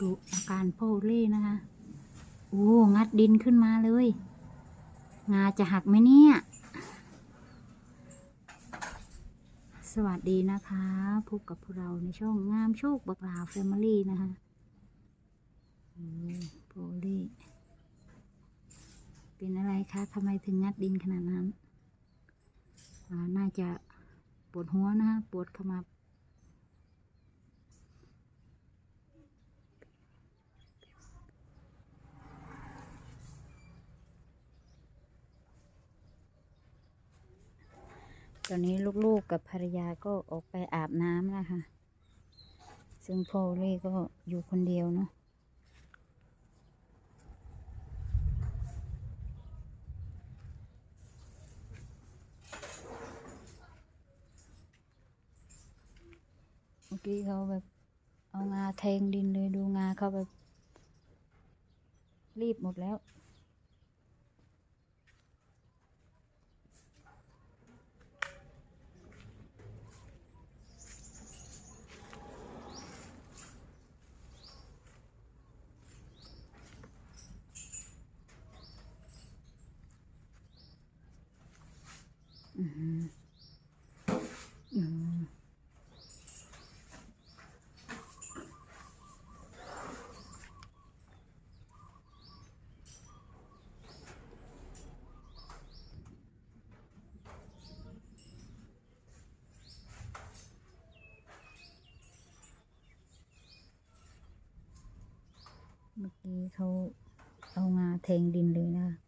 ดูอาการโพเล่นะคะโอ้งัดดินขึ้นมาเลย งาจะหักไหมเนี่ย สวัสดีนะคะพบกับพวกเราในช่องงามโชคบักลาแฟมิลี่นะคะโอ้โพเล่เป็นอะไรคะทำไมถึงงัดดินขนาดนั้นน่าจะปวดหัวนะคะปวดขมับ ตอนนี้ลูกๆกับภรรยาก็ออกไปอาบน้ำนะคะ ซึ่งพ่อเล่ก็อยู่คนเดียวเนาะเมื่อกี้เขาแบบเอางาแทงดินเลยดูงาเขาแบบรีบหมดแล้ว เมื่อกี้เขาเอางาแทงดินเลยนะคะ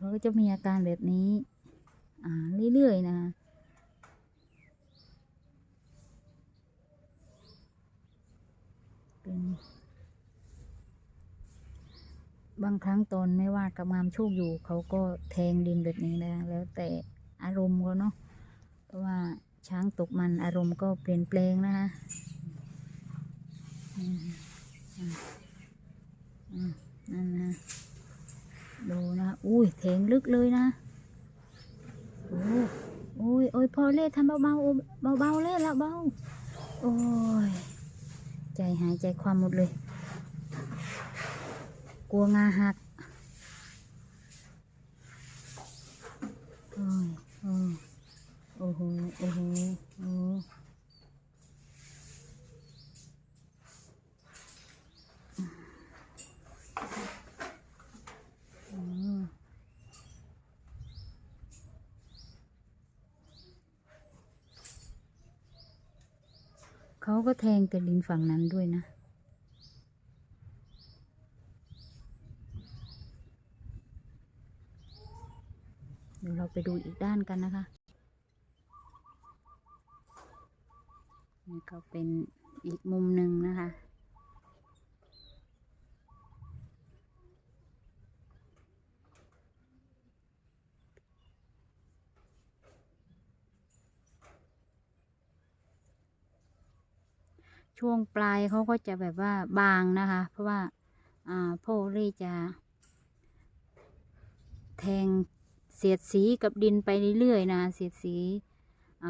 เขาก็จะมีอาการแบบนี้ อ่า เรื่อยๆ นะ เป็น บางครั้งตนไม่ว่ากับงามโชคอยู่ เขาก็แทงดินแบบนี้นะ แล้วแต่อารมณ์เขาเนาะ เพราะว่าช้างตกมันอารมณ์ก็เปลี่ยนแปลงนะคะอืมอืมอืมนั่นนะ ดูนะ อุ้ยแทงลึกเลยนะ โอ้โอ้ยโอ้ยพอเล่ทำเบาๆเบาๆเล่ละเบา โอ้ย ใจหายใจความหมดเลย กลัวงาหัก โอ้ย โอ้โอ้โห โอ้โหโอ้ม เขาก็แทงแต่ดินฝั่งนั้นด้วยนะ เดี๋ยวเราไปดูอีกด้านกันนะคะ นี่ก็เป็นอีกมุมหนึ่งนะคะ ช่วงปลายเขาก็จะแบบว่าบางนะคะ เพราะว่าอ่าโพลีจะ แทงเสียดสีกับดินไปเรื่อยๆนะ เสียดสี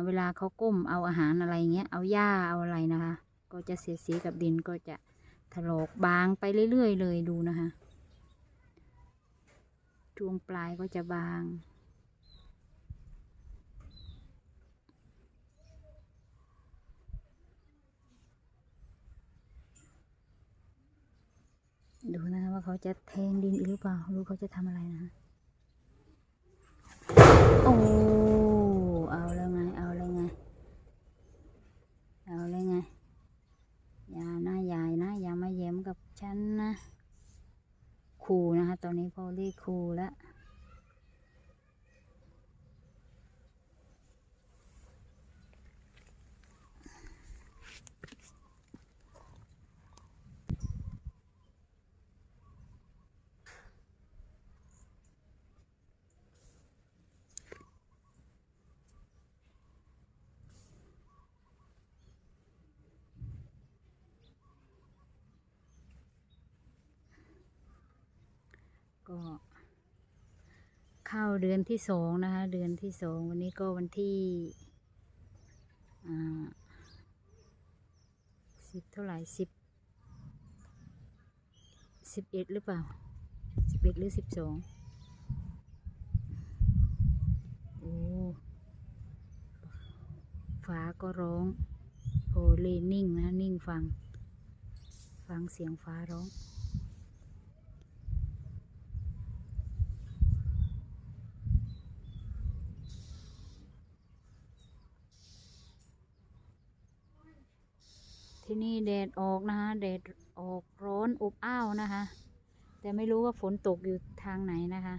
เวลาเขาก้มเอาอาหารอะไรเงี้ย เอาหญ้าเอาอะไรนะคะ ก็จะเสียดสีกับดินก็จะถลอกบางไปเรื่อยๆเลยดูนะคะช่วงปลายก็จะบาง ดูนะคะว่าเขาจะแทงดินอีกหรือเปล่าดูเขาจะทำอะไรนะคะ โอ้ เอาแล้วไง เอาแล้วไง เอาแล้วไง อย่านะยายนะ อย่ามาแย้มกับฉันนะขู่นะคะ ตอนนี้พอเรียกขู่แล้ว ก็เข้าเดือนที่สองนะคะ เดือนที่สองวันนี้ก็วันที่สิบเท่าไหร่สิบสิบเอ็ดหรือเปล่าสิบเอ็ดหรือสิบสองโอ้ฟ้าก็ร้องโพลีนิ่งนะ นิ่งฟัง ฟังเสียงฟ้าร้อง ที่นี่แดดออกนะคะแดดออกร้อนอบอ้าวนะคะ แต่ไม่รู้ว่าฝนตกอยู่ทางไหนนะคะ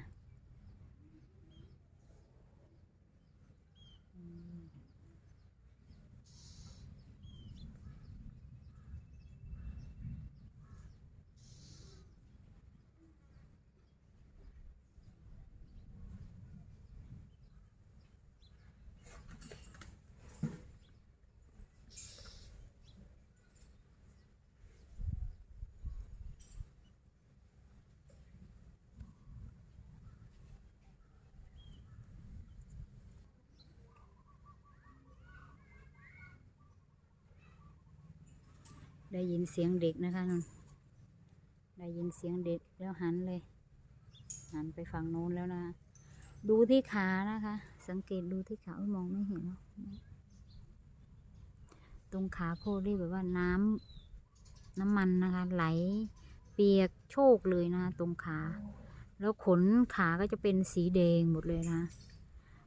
ได้ยินเสียงเด็กนะคะนนได้ยินเสียงเด็กแล้วหันเลย หันไปฝั่งโน้นแล้วนะ ดูที่ขานะคะ สังเกตดูที่ขาอมองไม่เห็น ตรงขาโพลีแบบว่าน้ำน้ำมันนะคะ ไหลเปียกโชกเลยนะตรงขา แล้วขนขาก็จะเป็นสีแดงหมดเลยนะ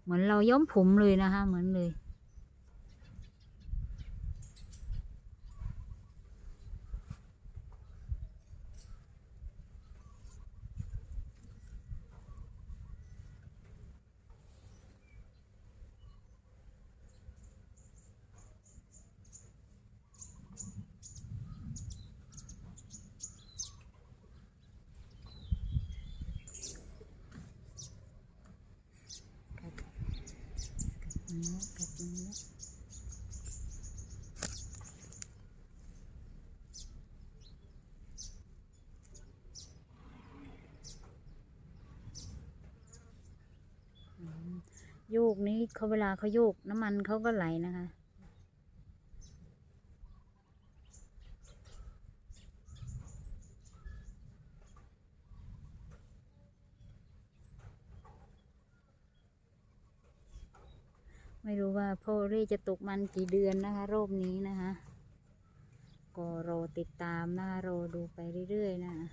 เหมือนเราย้อมผมเลยนะคะ เหมือนเลย นื้อกัดเนื้ออืมโยกนี้เขาเวลาเขาโยกน้ำมันเขาก็ไหลนะคะ ไม่รู้ว่าพ่อเร่จะตกมันกี่เดือนนะคะ รอบนี้นะคะ ก็รอติดตามนะคะรอดูไปเรื่อยๆนะคะ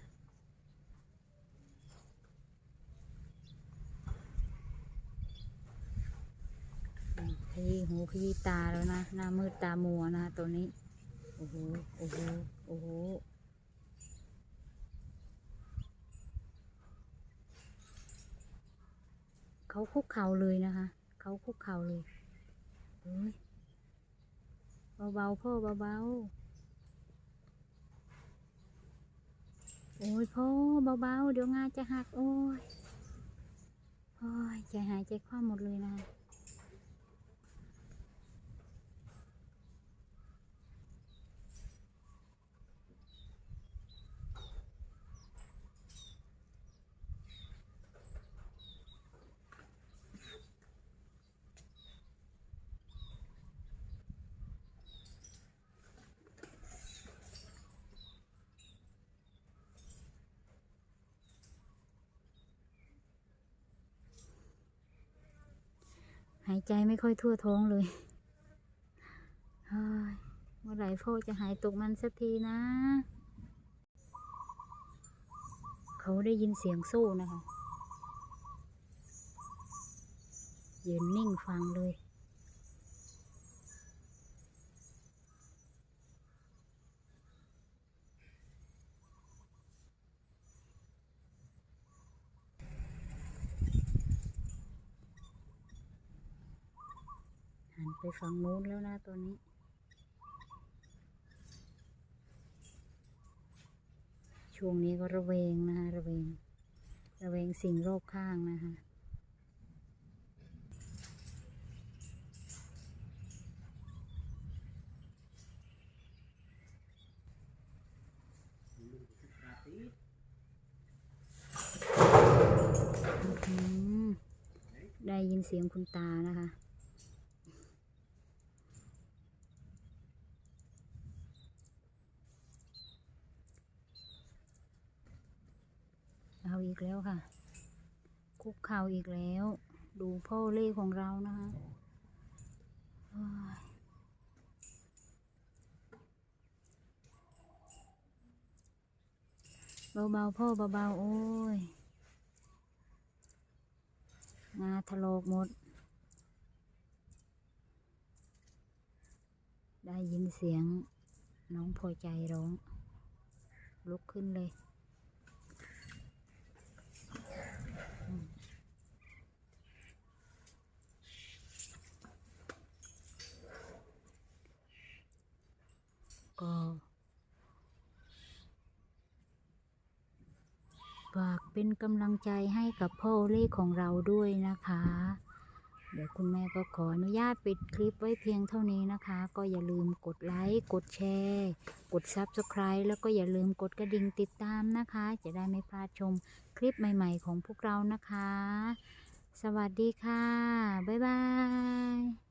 ขยี้หูขยี้ตาแล้วนะหน้ามืดตามัวนะคะตัวนี้ โอ้โห โอ้โห โอ้โหเขาคุกเข่าเลยนะคะ เขาคุกเข่าเลยเฮ้ยเบาๆพ่อเบาๆโอ้ยพ่อเบาๆเดี๋ยวงาจะหักโอ้ยโอ้ยใจหายใจคว่ำหมดเลยนะ หายใจไม่ค่อยทั่วท้องเลยเฮ้ยเมื่อไหร่พ่อจะหายตกมันสักทีนะ เขาได้ยินเสียงสู้นะคะยืนนิ่งฟังเลย หันไปฝั่งนู้นแล้วนะตัวนี้ ช่วงนี้ก็ระเวงนะคะระเวง ระเวงสิ่งรอบข้างนะคะได้ยินเสียงคุณตานะคะ พ กแล้วค่ะ คุกเข่าอีกแล้ว ดูพ่อเล่ของเรานะคะเบาๆพ่อเบาๆโอ้ยงาถลอกหมด ได้ยินเสียงน้องพอใจร้อง ลุกขึ้นเลย ก็ฝากเป็นกำลังใจให้กับพ่อเล่ของเราด้วยนะคะ เดี๋ยวคุณแม่ก็ขออนุญาตปิดคลิปไว้เพียงเท่านี้นะคะ ก็อย่าลืมกดไลค์กดแชร์ กด Subscribe แล้วก็อย่าลืมกดกระดิ่งติดตามนะคะ จะได้ไม่พลาดชมคลิปใหม่ๆของพวกเรานะคะ สวัสดีค่ะ บ๊ายบาย